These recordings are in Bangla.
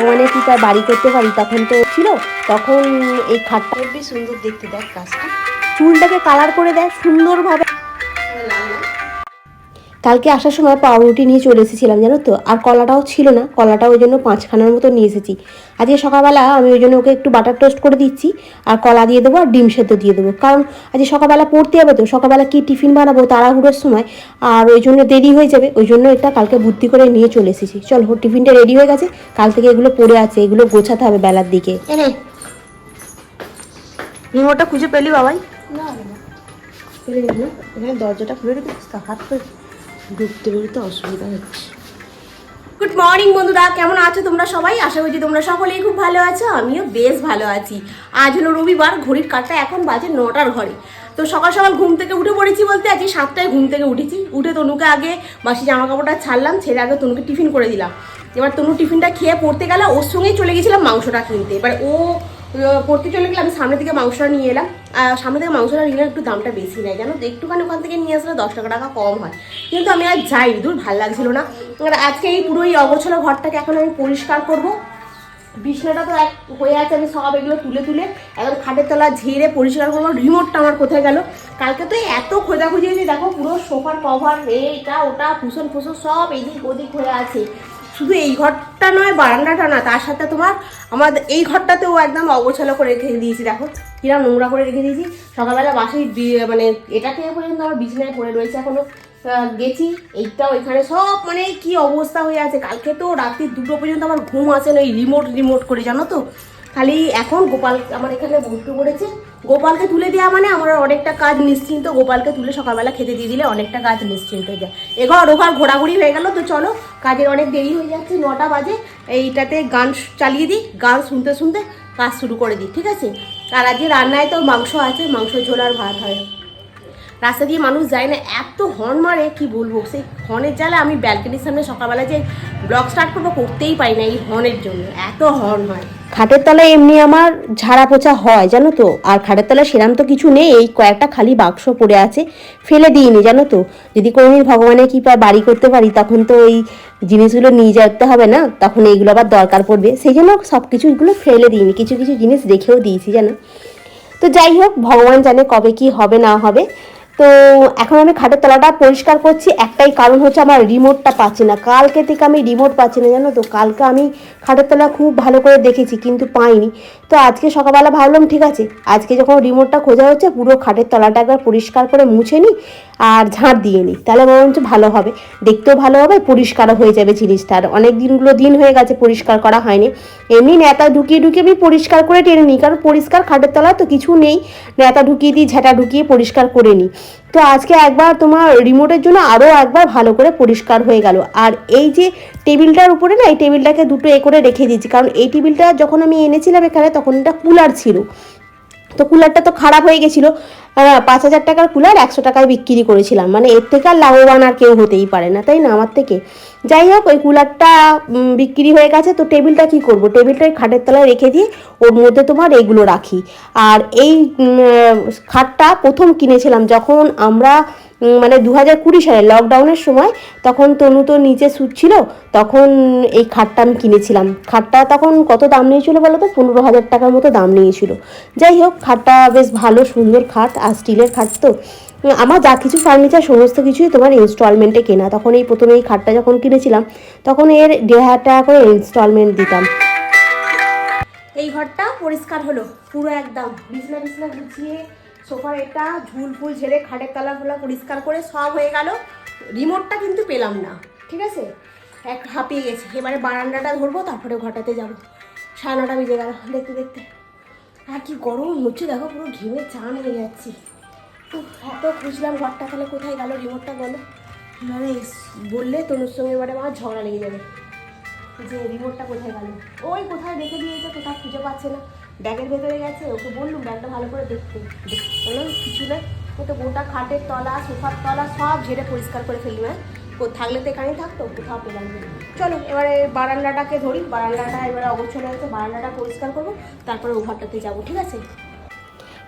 ভগবানের কৃপায় বাড়ি করতে পারি তখন তো ছিল। তখন এই খাটটা বেশ সুন্দর দেখতে দেখ কাজটা চুলটাকে কালার করে দেয় সুন্দরভাবে। কালকে আসার সময় পাউরুটি নিয়ে চলে এসেছিলাম জানো তো? আর কলাটাও ছিল না কলাটা ওই জন্য পাঁচখানার মতো নিয়ে এসেছি। আজকে সকালবেলা আমি ওই জন্য ওকে একটু বাটার টোস্ট করে দিচ্ছি আর কলা দিয়ে দেবো আর ডিম সেদ্ধ দিয়ে দেবো। কারণ আজকে সকালবেলা পড়তে যাবে তো সকালবেলা কি টিফিন বানাবো তাড়াহুড়োর সময় আর ওই জন্য দেরি হয়ে যাবে ওই জন্য এটা কালকে বুদ্ধি করে নিয়ে চলে এসেছি। চল টিফিনটা রেডি হয়ে গেছে কাল থেকে এগুলো পড়ে আছে এগুলো গোছাতে হবে বেলার দিকে। রিমোটটা খুঁজে পেলি বাবাই? না দরজাটা খুলে রেখেছিস তো হাত করে। ঢুকতে বেরোতে অসুবিধা হচ্ছে। গুড মর্নিং বন্ধুরা, কেমন আছো তোমরা সবাই? আশা করছি তোমরা সকলেই খুব ভালো আছো, আমিও বেশ ভালো আছি। আজ হলো রবিবার, ঘড়ির কাটা এখন বাজে নটার ঘরে তো সকাল সকাল ঘুম থেকে উঠে পড়েছি বলতে আজকে সাতটায় ঘুম থেকে উঠেছি। উঠে তনুকে আগে বাসি জামা কাপড়টা ছাড়লাম, ছেড়ে আগে তনুকে টিফিন করে দিলাম। এবার তনু টিফিনটা খেয়ে পড়তে গেলে, ওর সঙ্গেই চলে গেছিলাম মাংসটা কিনতে। এবার ও পড়তে চলে গেলে আমি সামনে থেকে মাংসটা নিয়ে এলাম। সামনে থেকে মাংসটা নিলে একটু দামটা বেশি নেয়, জানো? তো একটুখানি ওখান থেকে নিয়ে আসলে দশ টাকা টাকা কম হয়। কিন্তু আমি আর যাই দূর ভালো লাগছিল না। আর আজকে এই পুরো এই অগোছালো ঘরটাকে এখন আমি পরিষ্কার করব। বিছনাটা তো এক হয়ে আছে, আমি সব এগুলো তুলে তুলে একদম খাটের তলা ঝেড়ে পরিষ্কার করব। রিমোটটা আমার কোথায় গেল? কালকে তো এত খোঁজাখুঁজি হয়েছে, দেখো পুরো সোফার কভার এটা ওটা ফুসন ফুসন সব এদিক ওদিক হয়ে আছে। শুধু এই ঘরটা নয়, বারান্দাটা না তার সাথে তোমার আমাদের এই ঘরটাতেও একদম অগোছালো করে রেখে দিয়েছি, দেখো। কিরম নোংরা করে রেখে দিয়েছি। সকালবেলা বাসি মানে এটা থেকে পর্যন্ত আমার বিছানায় পড়ে রয়েছে এখনও। গেছি, এইটাও এখানে সব মানে কি অবস্থা হয়ে আছে। কালকে তো রাত্রি দুটো পর্যন্ত আমার ঘুম আসে না, এই রিমোট রিমোট করে, জানো তো? খালি এখন গোপাল আমার এখানে বসতে পড়েছে গোপালকে তুলে দেওয়া মানে আমার অনেকটা কাজ নিশ্চিন্ত। গোপালকে তুলে সকালবেলা খেতে দিয়ে দিলে অনেকটা কাজ নিশ্চিন্ত হয়ে যায়। এঘর ওঘর ঘোরাঘুরি হয়ে গেল, তো চলো কাজের অনেক দেরি হয়ে যাচ্ছে, নটা বাজে। এইটাতে গান চালিয়ে দিই, গান শুনতে শুনতে কাজ শুরু করে দিই, ঠিক আছে? আর আজকে রান্নায় তো মাংস আছে, মাংস ঝোল আর ভাত হয়। রাস্তা দিয়ে মানুষ যায় না, এত হর্ন মারে, কি বলব? সেই হর্নের জ্বালা আমি ব্যালকনির সামনে সকালবেলা যে ব্লগ স্টার্ট করব, করতেই পারি না এই হর্নের জন্য, এত হর্ন হয়। খাটের তলায় এমনি আমার ঝাড়া পোছা হয়, জানো তো? আর খাটের তলায় সেরাম তো কিছু নেই, এই কয়েকটা খালি বাক্স পড়ে আছে, ফেলে দিইনি, জানো তো? যদি কোনোদিন ভগবানের কৃপা বাড়ি করতে পারি, তখন তো এই জিনিসগুলো নিয়ে যেতে হবে না? তখন এইগুলো আবার দরকার পড়বে। সেই জন্য সব কিছুগুলো ফেলে দিইনি, কিছু কিছু জিনিস রেখেও দিয়েছি, জানো? তো যাই হোক, ভগবান জানে কবে কি হবে, না হবে। তো এখন আমি খাটের তলাটা পরিষ্কার করছি। একটাই কারণ হচ্ছে আমার রিমোটটা পাচ্ছি না। কালকে থেকে আমি রিমোট পাচ্ছি না, জানো তো? কালকে আমি খাটের তলা খুব ভালো করে দেখেছি, কিন্তু পাইনি। তো আজকে সকালবেলা ভাবলাম, ঠিক আছে, আজকে যখন রিমোটটা খোঁজা হচ্ছে, পুরো খাটের তলাটা একবার পরিষ্কার করে মুছে নিই আর ঝাঁট দিয়ে নিই। তাহলে বরঞ্চ ভালো হবে। দেখতেও ভালো হবে, পরিষ্কারও হয়ে যাবে জিনিসটা। আর অনেক দিনগুলো দিন হয়ে গেছে, পরিষ্কার করা হয়নি। এমনি নেতা ঢুকিয়ে ঢুকিয়ে আমি পরিষ্কার করে টেনে নিই, কারণ পরিষ্কার খাটের তলা তো কিছু নেই। নেতা ঢুকিয়ে দিই, ঝাঁটা ঢুকিয়ে পরিষ্কার করে নিই। তো আজকে একবার তোমার রিমোটের জন্য আরও একবার ভালো করে পরিষ্কার হয়ে গেল। আর এই যে টেবিলটার উপরে না, এই টেবিলটাকে দুটো এ করে রেখে দিয়েছি। কারণ এই টেবিলটা যখন আমি এনেছিলাম এখানে, তখন এটা কুলার ছিল। তো কুলারটা তো খারাপ হয়ে গেছিল। পাঁচ হাজার টাকার কুলার একশো টাকায় বিক্রি করেছিলাম। মানে এর থেকে আর লাভবান আর কেউ হতেই পারে না, তাই না? আমার থেকে। যাই হোক, ওই কুলারটা বিক্রি হয়ে গেছে। তো টেবিলটা কি করব? টেবিলটা খাটের তলায় রেখে দিয়ে ওর মধ্যে তোমার এগুলো রাখি। আর এই খাটটা প্রথম কিনেছিলাম যখন আমরা মানে দু হাজার কুড়ি সালে লকডাউনের সময় তখন তনু তো নিচে শুচ্ছিল তখন এই খাটটা আমি কিনেছিলাম। খাটটা তখন কত দাম নিয়েছিল বলো তো পনেরো হাজার টাকার মতো দাম নিয়েছিল। যাই হোক, খাটটা বেশ ভালো, সুন্দর খাট, আর স্টিলের খাট তো। আমার যা কিছু ফার্নিচার সমস্ত কিছুই তোমার ইনস্টলমেন্টে কেনা। তখন এই প্রথমে এই খাটটা যখন কিনেছিলাম, তখন এর দেড় হাজার টাকা করে ইনস্টলমেন্ট দিতাম। এই ঘরটা পরিষ্কার হলো, পুরো একদম। বিছনা বিছনা গুছিয়ে সোফার এটা ঝুল ফুল ঝেড়ে খাটের তলা পরিষ্কার করে সব হয়ে গেল। রিমোটটা কিন্তু পেলাম না, ঠিক আছে? এক হাঁপিয়ে গেছে। এবারে বারান্দাটা ধরবো, তারপরে ঘটাতে যাব। সাড়ে নটা বেজে গেল দেখতে দেখতে। আর কি গরম হচ্ছে, দেখো পুরো ঘেমে চান হয়ে যাচ্ছি। এত খুঁজলাম ঘরটা তাহলে কোথায় গেল রিমোটটা বলো। মানে বললে তনুর সঙ্গে এবারে আমার ঝগড়া লেগে যাবে। যে রিমোটটা কোথায় গেল? ওই কোথায় রেখে দিয়েছে, কোথাও খুঁজে পাচ্ছে না। ব্যাগের ভেতরে গেছে, ওকে বললুম ব্যাগটা ভালো করে দেখতে। বললাম, কিছু না। ও তো গোটা খাটের তলা, সোফার তলা সব ঝেড়ে পরিষ্কার করে ফেললি কো- থাকলে তো এখানেই থাকতো, কোথাও পেলাম চলো, এবারে বারান্দাটাকে ধরি, বারান্দাটা এবারে অবশ্যই আছে বারান্দাটা পরিষ্কার করব, তারপরে ও ঘরটাতে যাব, ঠিক আছে?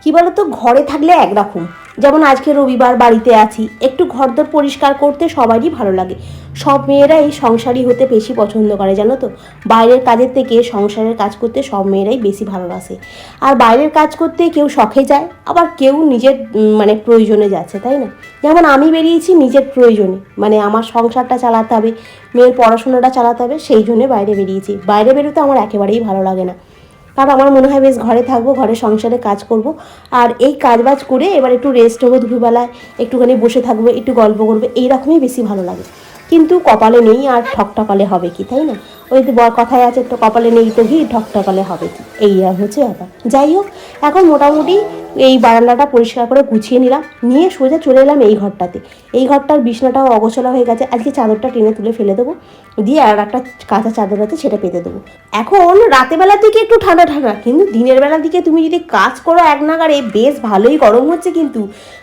কি বলতো, ঘরে থাকলে একরকম। যেমন আজকে রবিবার বাড়িতে আছি, একটু ঘরদোর পরিষ্কার করতে সবারই ভালো লাগে। সব মেয়েরাই সংসারী হতে বেশি পছন্দ করে, জানো তো? বাইরের কাজের থেকে সংসারের কাজ করতে সব মেয়েরাই বেশি ভালোবাসে। আর বাইরের কাজ করতে কেউ শখে যায়, আবার কেউ নিজের মানে প্রয়োজনে যাচ্ছে, তাই না? যেমন আমি বেরিয়েছি নিজের প্রয়োজনে মানে আমার সংসারটা চালাতে হবে, মেয়ের পড়াশোনাটা চালাতে হবে, সেই জন্যে বাইরে বেরিয়েছি। বাইরে বেরোতে আমার একেবারেই ভালো লাগে না। কারণ আমার মনে হয়, বেশ ঘরে থাকব, ঘরে সংসারে কাজ করব, আর এই কাজ বাজ করে এবার একটু রেস্ট হব দুপুরবেলায়, একটুখানি বসে থাকব, একটু গল্প করব, এইরকমই বেশি ভালো লাগে। কিন্তু কপালে নেই আর ঠকঠকালে হবে কি, তাই না? ওই তো বর কথায় আছে তো কপালে নেই তো ঘি ঠকঠকালে হবে কি? এই আর হচ্ছে ব্যাপার। যাই হোক, এখন মোটামুটি এই বারান্দাটা পরিষ্কার করে গুছিয়ে নিলাম। নিয়ে সোজা চলে এলাম এই ঘরটাতে। এই ঘরটার বিছনাটাও অগোছলা হয়ে গেছে। আজকে চাদরটা টেনে তুলে ফেলে দেবো। দিয়ে আর একটা কাঁচা চাদর আছে, সেটা পেতে দেবো। এখন রাতের বেলার দিকে একটু ঠান্ডা ঠান্ডা। কিন্তু দিনের বেলার দিকে তুমি যদি কাজ করো এক নাগারে বেশ ভালোই গরম হচ্ছে কিন্তু।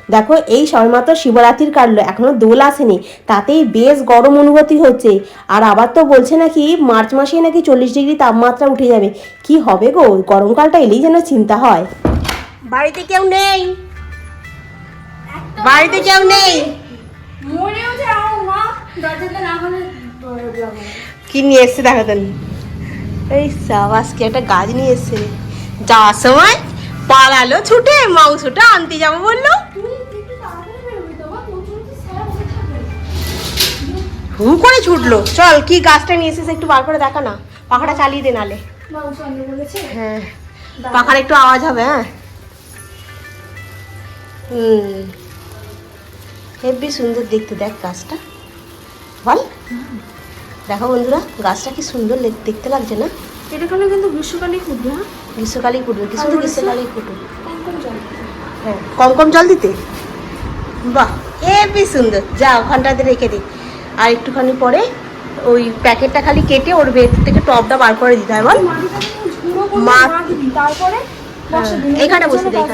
দেখো এই সবেমাত্র শিবরাত্রির কাটলো এখনও দোল আসেনি তাতেই বেশ গরম অনুভূতি হচ্ছে। আর আবার তো বলছে নাকি মার্চ মাসে নাকি চল্লিশ ডিগ্রি তাপমাত্রা উঠে যাবে। কি হবে গো গরমকালটা এলেই যেন চিন্তা হয়। বাড়িতে কেউ নেই? বাড়িতে কেউ নেই। কি নিয়ে এসছে দেখো তো এই সাবাস কি একটা গাছ নিয়ে এসছে। যাওয়ার সময় পালালো ছুটে মাউ মাংসটা আনতে যাব বলল। হুম করে ছুটলো। চল কি গাছটা নিয়ে এসেছে একটু বার করে দেখা না। পাখাটা চালিয়ে দে নালে। হ্যাঁ পাখার একটু আওয়াজ হবে হ্যাঁ। হুম। হেব্বি সুন্দর দেখতে দেখ গাছটা। বল। দেখো বন্ধুরা গাছটা কি সুন্দর দেখতে লাগছে না? এটা কালে কিন্তু গ্রীষ্মকালেই ফুটবে হ্যাঁ? গ্রীষ্মকালেই ফুটবে কিছু তো গ্রীষ্মকালেই ফুটবে হ্যাঁ কম কম জল দিতে? বাহ হেবি সুন্দর। যা ঘন্টাতে রেখে দিই আর একটুখানি পরে ওই প্যাকেটটা খালি কেটে ওর ভেতর থেকে টপটা বার করে দিতে হয় বল। মা- তারপরে বসে এইখানটা বসে যায়।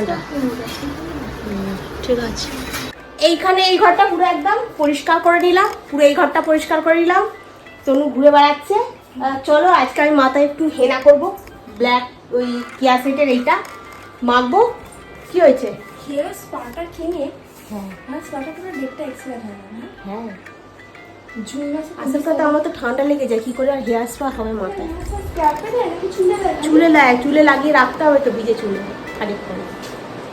ঠিক আছে। এইখানে এই ঘরটা পুরো একদম পরিষ্কার করে নিলাম পুরো এই ঘরটা পরিষ্কার করে নিলাম। তনু ঘুরে বেড়াচ্ছে। চলো আজকে আমি মাথায় একটু হেনা করব। ব্ল্যাক ওই কিয়া সেটের এইটা মাখবো। কি হয়েছে? হেয়ার স্পাটা কিনে হ্যাঁ। স্পাটা পুরো ডেটটা এক্সপায়ার হয়ে হ্যাঁ। কথা আমার তো ঠান্ডা লেগে যায় কি করে আর হেয়ার স্পা হবে মাথায়? চুলে লাগে চুলে লাগিয়ে রাখতে হবে তো ভিজে চুলে খানিকক্ষণ।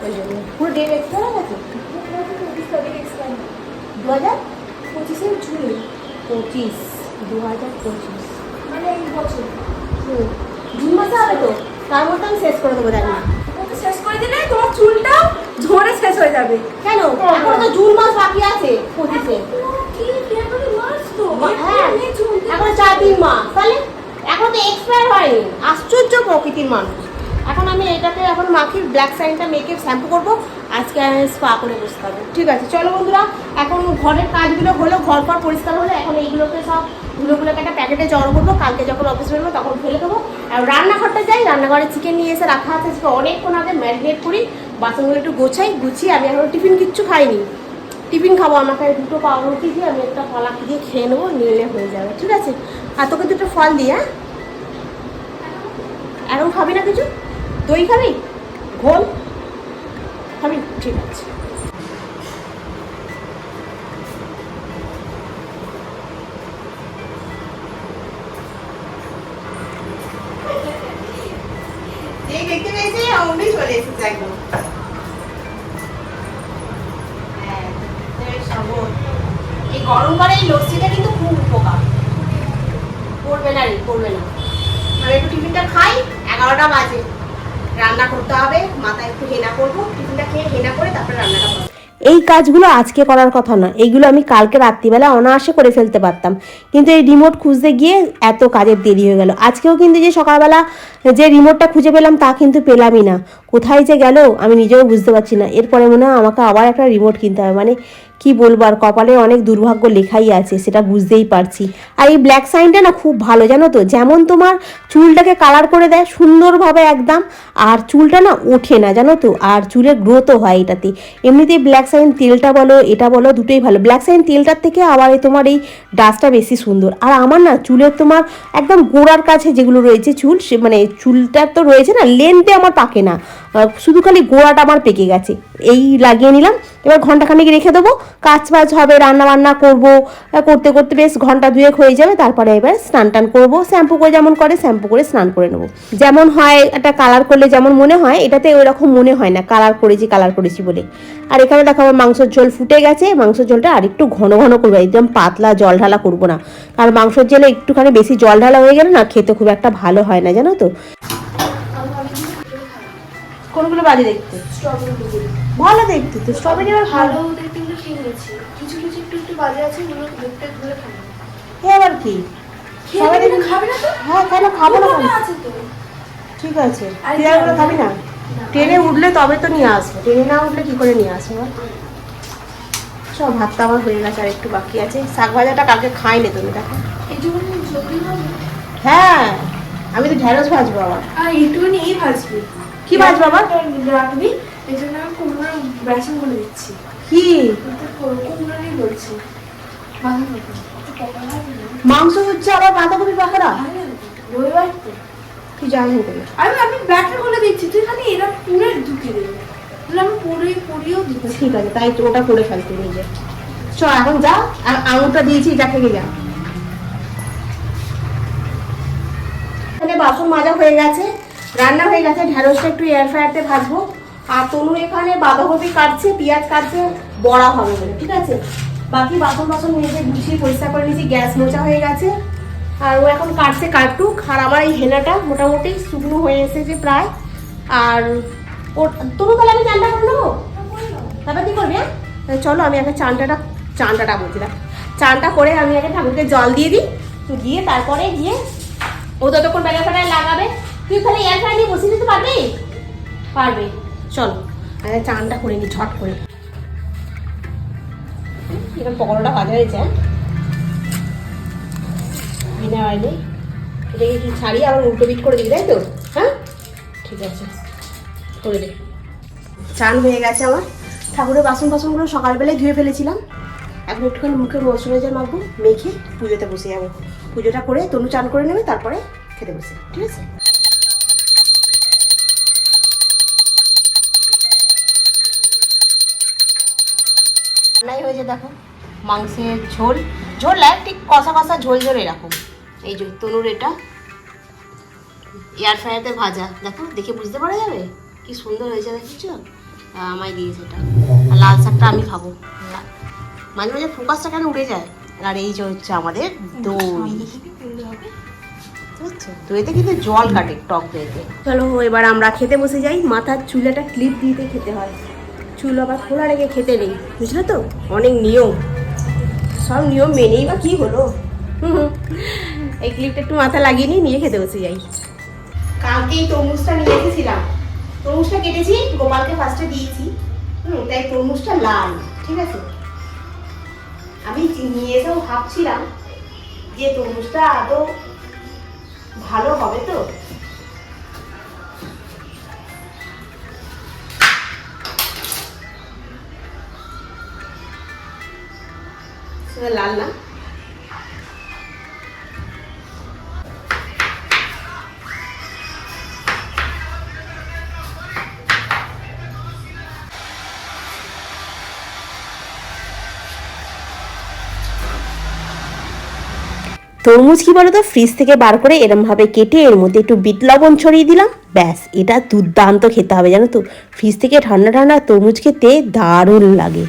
ওই জন্য পুরো ডেট দু হাজার পঁচিশে জুন। পঁচিশ দু হাজার পঁচিশ। মানে এই বছর। হুম। জুন মাসে হবে তো? তার মধ্যে আমি শেষ করে দেবো দেখ শেষ করে দিলে তোমার চুলটাও ঝরে শেষ হয়ে যাবে। কেন? এখন তো জুন মাস বাকি আছে পঁচিশে। তো হ্যাঁ। এখন চার তিন মাস তাহলে এখন তো এক্সপায়ার হয়নি। আশ্চর্য প্রকৃতির মানুষ। এখন আমি এটাকে এখন মাখি ব্ল্যাক সাইনটা মেখে শ্যাম্পু করব আজকে আমি স্পা করে বসতে পারব ঠিক আছে চলো বন্ধুরা এখন ঘরের কাজগুলো হলো ঘর পর পরিষ্কার হলো এখন এইগুলোকে সব ধুলোগুলোকে একটা প্যাকেটে জড়ো করব কালকে যখন অফিস বেরোবো তখন ফেলে দেবো। আর রান্নাঘরটা যাই রান্নাঘরে চিকেন নিয়ে এসে রাখা আছে অনেকক্ষণ আগে ম্যারিনেট করি বাসনগুলো একটু গোছাই গুছিয়ে আমি এখন টিফিন কিচ্ছু খাইনি। টিফিন খাব, আমাকে দুটো পাউরুটি দিয়ে, আমি একটা কলা দিয়ে খেয়ে নেব, নিলে হয়ে যাবে, ঠিক আছে? আর তোকে দুটো ফল দিই হ্যাঁ? এখন খাবি না কিছু? দই খাবি? ঘোল? খাবি? ঠিক আছে। এই গরমকালে এই লস্যিটা কিন্তু খুব উপকার। করবে না রে, করবে না। একটু টিফিনটা খাই, এগারোটা বাজে। রান্না করতে হবে, মাথায় একটু হেনা করব, টিফিনটা খেয়ে হেনা করে তারপরে রান্নাটা এই কাজগুলো আজকে করার কথা না এইগুলো আমি কালকে রাত্রিবেলা অনায়াসে করে ফেলতে পারতাম। কিন্তু এই রিমোট খুঁজতে গিয়ে এত কাজের দেরি হয়ে গেল। আজকেও কিন্তু যে সকালবেলা যে রিমোটটা খুঁজে পেলাম তা কিন্তু পেলামই না। কোথায় যে গেল, আমি নিজেও বুঝতে পারছি না। এরপরে মনে হয় আমাকে আবার একটা রিমোট কিনতে হবে। মানে কি বলব আর কপালে অনেক দুর্ভাগ্য লেখাই আছে, সেটা বুঝতেই পারছি। আর এই ব্ল্যাক সাইনটা না খুব ভালো, জানো তো? যেমন তোমার চুলটাকে কালার করে দেয় সুন্দরভাবে একদম, আর চুলটা না ওঠে না, জানো তো? আর চুলের গ্রোথও হয় এটাতে। এমনিতেই ব্ল্যাক সাইন তেলটা বলো, এটা বলো, দুটোই ভালো। ব্ল্যাক সাইন তেলটার থেকে আবার এই তোমার এই ডাস্টটা বেশি সুন্দর। আর আমার না চুলের তোমার একদম গোড়ার কাছে যেগুলো রয়েছে চুল, সে মানে চুলটার তো রয়েছে না লেন্থে আমার পাকে না। শুধু খালি গোড়াটা আমার পেকে গেছে। এই লাগিয়ে নিলাম, এবার ঘন্টাখানেক রেখে দেবো। কাজ বাজ হবে রান্না বান্না করব করতে করতে বেশ ঘণ্টা দুয়েক হয়ে যাবে তারপরে এবার স্নান টান করব। শ্যাম্পু করে যেমন করে শ্যাম্পু করে স্নান করে নেব। যেমন হয় একটা কালার করলে যেমন মনে হয় এটাতে ওই রকম মনে হয় না কালার করেছি কালার করেছি বলে। আর এখানে দেখো আমার মাংসের ঝোল ফুটে গেছে মাংসের ঝোলটা আর একটু ঘন ঘন করব একদম পাতলা জল ঢালা করব না। কারণ মাংসের ঝোলে একটুখানি বেশি জল ঢালা হয়ে গেলে না খেতে খুব একটা ভালো হয় না জানো তো? কোনগুলো বাজে দেখতে? ভালো দেখতে তো স্ট্রবেরি ভালো নিয়েছি কিছু কিছু একটু একটু বাজে আছে ওগুলো দেখতে গুলো খাব। এ আবার কি? সবাই খাবে না তো? হ্যাঁ কেন খাব না আছে তো। ঠিক আছে। হবে? খাবি না? ট্রেনে উঠলে তবে তো নিয়ে আসবে। ট্রেনে না উঠলে কি করে নিয়ে আসবে? সব ভাতটা আমার হয়ে গেছে আর একটু বাকি আছে। শাক ভাজাটা কালকে খাইনি তুমি দেখো। হ্যাঁ আমি তো ঢেঁড়স ভাজবো আবার। একটুখানি এই ভাজবি। কি ভাজবো আবার? রাখবি এই জন্য আমি কুমড়োর বেসন বলে দিচ্ছি। কি? মাংস হচ্ছে আবার বাঁধাকপি তো কি জানি আমি আমি ব্যাটার বলে দিচ্ছি তুই খালি এরা পুরে ঢুকে দেবে। আমি পুরে পুরিয়েও দিচ্ছি। ঠিক আছে তাই তো ওটা করে ফেলতে নিজে। চ এখন যা আর আঙুরটা দিয়েছি যা থেকে যা। এখানে বাসন মাজা হয়ে গেছে রান্না হয়ে গেছে ঢেঁড়সটা একটু এয়ার ফ্রায়ারতে ভাজবো। আর তনু এখানে বাঁধাকপি কাটছে, পেঁয়াজ কাটছে, বড়া হবে বলে, ঠিক আছে? বাকি বাসন বাসন মেজে গুছিয়ে পরিষ্কার করে নিয়েছি, গ্যাস মোচা হয়ে গেছে। আর ও এখন কাটছে কাটুক, আর আমার এই হেনাটা মোটামুটি শুকনো হয়ে এসেছে প্রায়। আর ও তনু তাহলে আমি চানটা করে নেব? তারপর কি করবি চলো, আমি আগে চানটাটা চানটাটা বলছিলাম চানটা করে আমি আগে ঠাকুরকে জল দিয়ে দিই। তো দিয়ে তারপরে গিয়ে ও ততক্ষণ বেলা ফেলায় লাগাবে। তুই তাহলে এয়ার ফ্রাই নিয়ে বসিয়ে দিতে পারবি? পারবে। চলো। আগে চানটা করে নি, ঝট করে। এরকম পকোড়াটা ভাজা হয়েছে। হ্যাঁ বিনা বাইরে এটাকে কি ছাড়িয়ে আবার উল্টো পিট করে দিবি, তাই তো? হ্যাঁ? ঠিক আছে। করে দে। চান হয়ে গেছে আমার। ঠাকুরের বাসন বাসনগুলো সকালবেলায় ধুয়ে ফেলেছিলাম। এখন একটুখানি মুখে ময়শ্চারাইজার মাখবো, মেখে পুজোতে বসে যাব। পুজোটা করে তনু চান করে নেবে, তারপরে খেতে বসে ঠিক আছে? রান্নাই হয়েছে দেখো। মাংসের ঝোল। ঝোল এক ঠিক কষা কষা ঝোল ঝোল এরকম। এই যে তনুর এটা। এয়ার ফ্রায়ারতে ভাজা। দেখো, দেখে বুঝতে পারা যাবে? কি সুন্দর হয়েছে, দেখেছ? আমায় দিয়েছে এটা আর লাল শাকটা আমি খাব। মাঝে মাঝে ফোকাসটা কেন উড়ে যায়? আর এই যে হচ্ছে আমাদের দই। দইতে কিন্তু জল কাটে, টক দইতে। চলো, এবার আমরা খেতে বসে যাই। মাথার চুলাটা ক্লিপ দিতে খেতে হয়। চুল আবার খোলা রেখে খেতে নেই, বুঝলে তো? অনেক নিয়ম। সব নিয়ম মেনেই বা কি হলো। এই ক্লিপটা একটু মাথা লাগিয়ে নিয়ে নিয়ে খেতে বসে যাই। কালকে এই তরমুজটা নিয়ে এসেছিলাম। তরমুজটা কেটেছি, গোপালকে ফার্স্টে দিয়েছি। হুম, তাই তরমুজটা লাল, ঠিক আছে? আমি নিয়ে এসেও ভাবছিলাম যে তরমুজটা আদৌ ভালো হবে তো? লাল না? তরমুজ কি বলতো? ফ্রিজ থেকে বার করে এরমভাবে কেটে এর মধ্যে একটু বিট লবণ ছড়িয়ে দিলাম। ব্যাস, এটা দুর্দান্ত খেতে হবে জানো তো। ফ্রিজ থেকে ঠান্ডা ঠান্ডা তরমুজ খেতে দারুণ লাগে।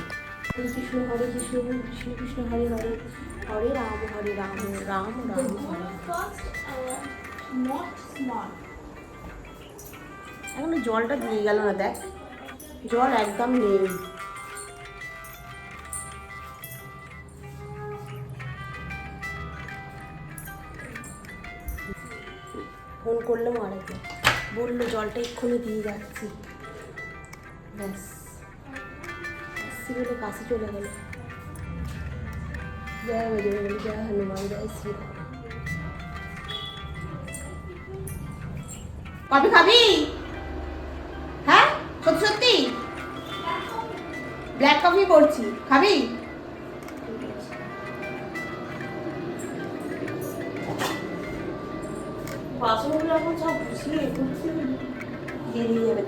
জলটা দিয়ে গেল না, দেখ। জল একদম নেই। ফোন করলে মারা বলল, জলটা এক্ষুনি দিয়ে যাচ্ছি। ব্যাস। আসছি কাছে চলে গেল। জয় বজরঙ্গলী জয় হনুমান জয় শ্রীরাম কফি খাবি? ব্ল্যাক কফি করছি। খাবি? বাসনগুলো সব গুছিয়ে বেরিয়ে যাবে।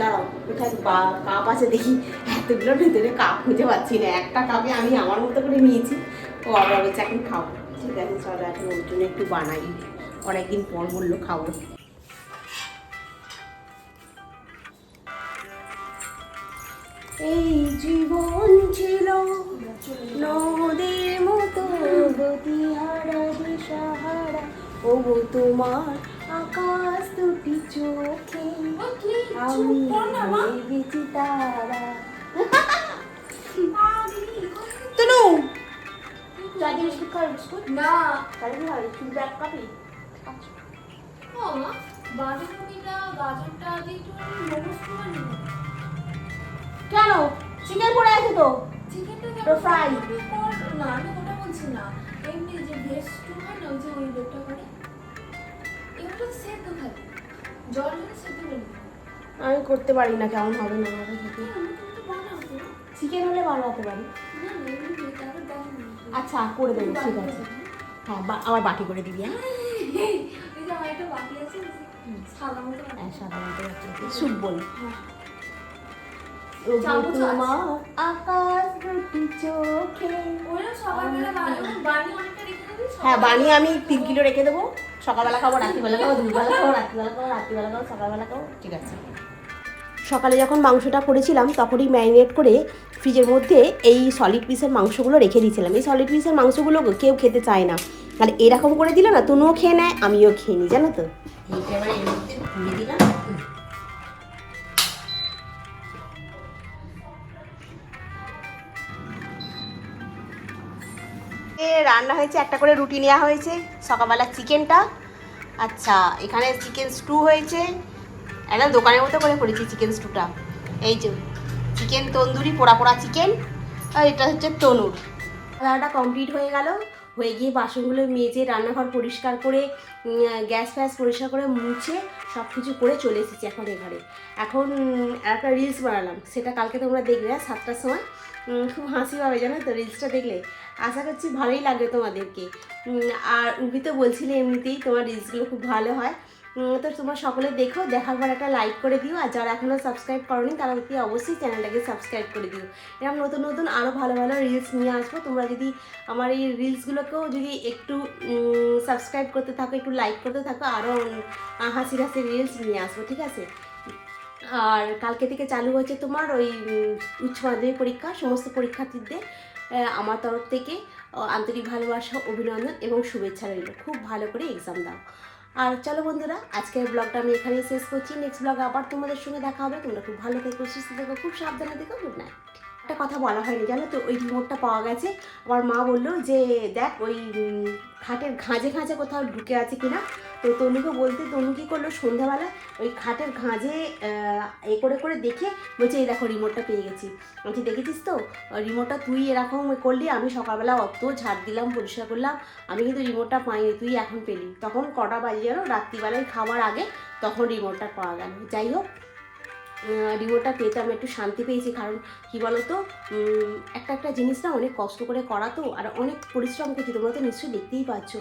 কোথায় বা- কাপ আছে দেখি। এতগুলোর ভেতরে কাপ খুঁজে পাচ্ছি না। একটা কাপে আমি আমার মতো করে নিয়েছি। ও আবার বলছে এখন খাব। ঠিক আছে, চলো এখন ওর জন্য একটু বানাই। অনেকদিন পর বলল খাব। এই জীবন ছিল নদীর মতো গতিহারা দিশাহারা। ও গো তোমার আকাশ দুটি চোখে আমি। ভেবেছি তারা। আরে, তনু বিস্কুট খাওয়ার বিস্কুট? না। গাজরটা দিয়ে একটু মোমোস করে নিব কেন? চিকেন পড়ে আছে তো। চিকেনটা fry। না আমি ওটা বলছি না। এমনি যে ভেজ টু হয় না ওই যে ওই লোকটা করে এগুলো সেদ্ধ থাকে। জল সেদ্ধ করে আমি করতে পারি না কেমন হবে না থেকে। চিকেন হলে বানাতে পারি। তারপর দেখো। না। আচ্ছা করে দেবো ঠিক আছে। হ্যাঁ আবার বাটি করে দিবি হ্যাঁ? আমার সাদা মতো। হ্যাঁ বল। তোমার আকাশ দুটি চোখে। হ্যাঁ বানিয়ে আমি তিন কিলো রেখে দেবো। সকালবেলা খাব রাত্রিবেলা খাব দুবেলা খাব রাত্রিবেলা খাব রাত্রিবেলা খাব সকালবেলা খাব ঠিক আছে। সকালে যখন মাংসটা করেছিলাম তখনই ম্যারিনেট করে ফ্রিজের মধ্যে এই সলিড পিসের মাংসগুলো রেখে দিয়েছিলাম। এই সলিড পিসের মাংসগুলো কেউ খেতে চায় না। আর এরকম করে দিলে না তনুও খেয়ে নেয় আমিও খেয়ে নিই জানো তো? দিলাম। এ রান্না হয়েছে, একটা করে রুটি নেওয়া হয়েছে, সকালবেলা চিকেনটা। আচ্ছা এখানে চিকেন স্টু হয়েছে। একদম দোকানের মতো করে করেছি চিকেন স্টুটা। এই যে, চিকেন তন্দুরি, পোড়া পোড়া চিকেন, আর এটা হচ্ছে তনুর। রান্নাটা কমপ্লিট হয়ে গেল। হয়ে গিয়ে বাসনগুলো মেজে রান্নাঘর পরিষ্কার করে গ্যাস ফ্যাস পরিষ্কার করে মুছে সব কিছু করে চলে এসেছি এখন এঘরে এখন একটা রিলস বানালাম। সেটা কালকে তোমরা দেখবে সাতটার সময় খুব হাসি পাবে জানো তো রিলসটা দেখলে? আশা করছি ভালোই লাগবে তোমাদেরকে। আর উবি তো বলছিলে এমনিতেই তোমার রিলসগুলো খুব ভালো হয়। তো তোমরা সকলে দেখো, দেখার পর একটা লাইক করে দিও। আর যারা এখনও সাবস্ক্রাইব করনি, তারা অতি অবশ্যই চ্যানেলটাকে সাবস্ক্রাইব করে দিও। এরকম নতুন নতুন আরও ভালো ভালো রিলস নিয়ে আসব। তোমরা যদি আমার এই রিলসগুলোকেও যদি একটু সাবস্ক্রাইব করতে থাকো, একটু লাইক করতে থাকো আরও হাসি হাসি রিলস নিয়ে আসব, ঠিক আছে? আর কালকে থেকে চালু হয়েছে তোমার ওই উচ্চ মাধ্যমিক পরীক্ষা, সমস্ত পরীক্ষার্থীদের আমার তরফ থেকে আন্তরিক ভালোবাসা, অভিনন্দন এবং শুভেচ্ছা রইল। খুব ভালো করে এক্সাম দাও। আর চলো বন্ধুরা, আজকের ব্লগটা আমি এখানেই শেষ করছি। নেক্সট ব্লগ আবার তোমাদের সঙ্গে দেখা হবে। তোমরা খুব ভালো থেকো, সুস্থ থেকো, খুব সাবধানে থেকো গুড নাইট একটা কথা বলা হয়নি, জানো তো? ওই রিমোটটা পাওয়া গেছে। আমার মা বলল যে, দেখ, ওই খাটের ঘাঁজে ঘাঁজে কোথাও ঢুকে আছে কিনা? তো তনুকে বলতে, তনু কী করল সন্ধ্যাবেলা ওই খাটের ঘাঁজে এ করে করে দেখে বলছে, এই দেখো, রিমোটটা পেয়ে গেছি। বলছি, দেখেছিস তো? রিমোটটা তুই এরকম করলি, আমি সকালবেলা অত ঝাড় দিলাম, পরিষ্কার করলাম, আমি কিন্তু রিমোটটা পাইনি, তুই এখন পেলি। তখন কটা বাজে যেন রাত্রিবেলায় খাওয়ার আগে তখন রিমোটটা পাওয়া গেল। যাই হোক রিমোটটা পেতে আমি একটু শান্তি পেয়েছি। কারণ কি বলতো? একটা একটা জিনিস না অনেক কষ্ট করে করা তো, আর অনেক পরিশ্রম করছি, তোমরা তো নিশ্চয়ই দেখতেই পাচ্ছ।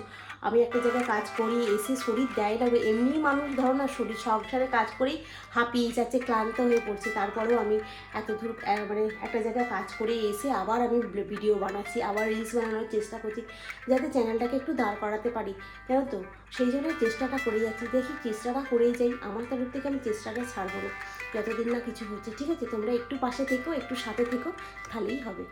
আমি একটা জায়গায় কাজ করি, এসে শরীর দেয় লাগবে এমনি মানুষ ধরো না, শরীর সংসারে কাজ করেই হাঁপিয়ে যাচ্ছে, ক্লান্ত হয়ে পড়ছে। তারপরেও আমি এত দূর মানে একটা জায়গায় কাজ করে এসে আবার আমি ভিডিও বানাচ্ছি, আবার রিলস বানানোর চেষ্টা করছি, যাতে চ্যানেলটাকে একটু দাঁড় করাতে পারি। জানো তো? সেই জন্য চেষ্টাটা করে যাচ্ছি। দেখি চেষ্টাটা করেই যাই, আমার তরফ থেকে আমি চেষ্টাটা ছাড়বো না। যতদিন না কিছু হচ্ছে, ঠিক আছে? তোমরা একটু পাশে থেকো, একটু সাথে থেকো, তাহলেই হবে।